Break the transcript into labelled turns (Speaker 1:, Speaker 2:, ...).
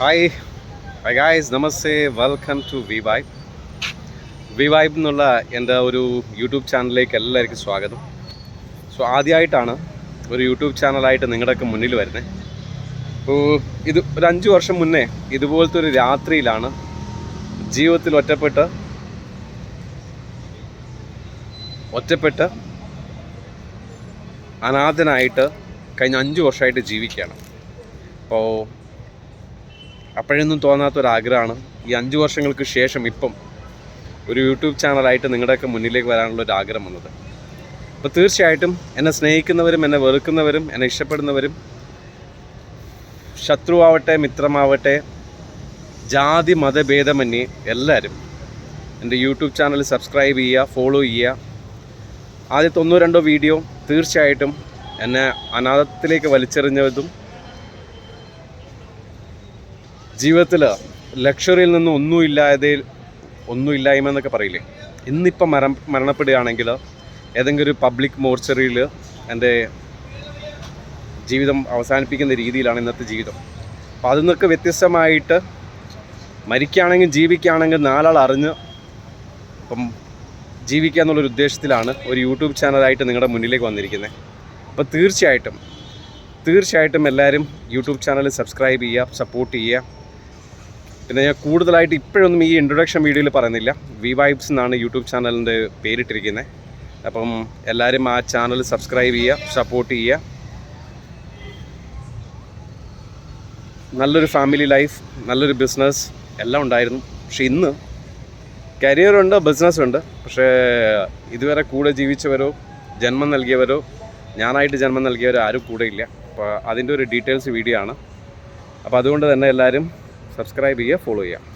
Speaker 1: Hi hi guys namaste welcome to V vibe V vibe എന്നുള്ള എന്റെ ഒരു YouTube ചാനലിലേക്ക് എല്ലാവർക്കും സ്വാഗതം. സോ ആദ്യമായിട്ടാണ് ഒരു യൂട്യൂബ് ചാനലായിട്ട് നിങ്ങളുടെയൊക്കെ മുന്നിൽ വരുന്നത്. അപ്പോൾ ഇത് ഒരു അഞ്ച് വർഷം മുന്നേ ഇതുപോലത്തെ ഒരു രാത്രിയിലാണ് ജീവിതത്തിൽ ഒറ്റപ്പെട്ട് ഒറ്റപ്പെട്ട് അനാഥനായിട്ട് കഴിഞ്ഞ അഞ്ച് വർഷമായിട്ട് ജീവിക്കുകയാണ്. അപ്പോൾ അപ്പോഴൊന്നും തോന്നാത്തൊരാഗ്രഹമാണ്. ഈ അഞ്ച് വർഷങ്ങൾക്ക് ശേഷം ഇപ്പം ഒരു യൂട്യൂബ് ചാനലായിട്ട് നിങ്ങളുടെയൊക്കെ മുന്നിലേക്ക് വരാനുള്ള ഒരു ആഗ്രഹം വന്നത്. അപ്പോൾ തീർച്ചയായിട്ടും എന്നെ സ്നേഹിക്കുന്നവരും എന്നെ വെറുക്കുന്നവരും എന്നെ ഇഷ്ടപ്പെടുന്നവരും ശത്രുവാവട്ടെ മിത്രമാവട്ടെ ജാതി മതഭേദമന്യേ എല്ലാവരും എന്റെ യൂട്യൂബ് ചാനൽ സബ്സ്ക്രൈബ് ചെയ്യുക ഫോളോ ചെയ്യുക. ആദ്യത്തെ ഒന്നോ രണ്ടോ വീഡിയോ തീർച്ചയായിട്ടും എന്നെ അനാഥത്തിലേക്ക് വലിച്ചെറിഞ്ഞതും ജീവിതത്തിൽ ലക്ഷറിയിൽ നിന്ന് ഒന്നുമില്ലാതെ ഒന്നുമില്ലായ്മ എന്നൊക്കെ പറയില്ലേ? ഇന്നിപ്പം മരം മരണപ്പെടുകയാണെങ്കിൽ ഏതെങ്കിലും ഒരു പബ്ലിക് മോർച്ചറിയിൽ എന്റെ ജീവിതം അവസാനിപ്പിക്കുന്ന രീതിയിലാണ് ഇന്നത്തെ ജീവിതം. അപ്പോൾ അതിൽ നിന്നൊക്കെ വ്യത്യസ്തമായിട്ട് മരിക്കുകയാണെങ്കിൽ ജീവിക്കുകയാണെങ്കിൽ നാലാൾ അറിഞ്ഞ് ഇപ്പം ജീവിക്കുക എന്നുള്ളൊരു ഉദ്ദേശത്തിലാണ് ഒരു യൂട്യൂബ് ചാനലായിട്ട് നിങ്ങളുടെ മുന്നിലേക്ക് വന്നിരിക്കുന്നത്. അപ്പോൾ തീർച്ചയായിട്ടും തീർച്ചയായിട്ടും എല്ലാവരും യൂട്യൂബ് ചാനൽ സബ്സ്ക്രൈബ് ചെയ്യുക സപ്പോർട്ട് ചെയ്യുക. പിന്നെ ഞാൻ കൂടുതലായിട്ട് ഇപ്പോഴൊന്നും ഈ ഇൻട്രൊഡക്ഷൻ വീഡിയോയിൽ പറയുന്നില്ല. വി വൈബ്സ് എന്നാണ് യൂട്യൂബ് ചാനലിന്റെ പേരിട്ടിരിക്കുന്നത് അപ്പം എല്ലാവരും ആ ചാനൽ സബ്സ്ക്രൈബ് ചെയ്യുക സപ്പോർട്ട് ചെയ്യുക നല്ലൊരു ഫാമിലി ലൈഫ് നല്ലൊരു ബിസിനസ് എല്ലാം ഉണ്ടായിരുന്നു. പക്ഷെ ഇന്ന് കരിയറുണ്ട് ബിസിനസ്സുണ്ട് പക്ഷേ ഇതുവരെ കൂടെ ജീവിച്ചവരോ ജന്മം നൽകിയവരോ ഞാനായിട്ട് ജന്മം നൽകിയവരോ ആരും കൂടെ ഇല്ല. അപ്പോൾ അതിന്റെ ഒരു ഡീറ്റെയിൽസ് വീഡിയോ ആണ്. അപ്പോൾ അതുകൊണ്ട് തന്നെ എല്ലാവരും സബ്സ്ക്രൈബ് ചെയ്യുക ഫോളോ ചെയ്യുക.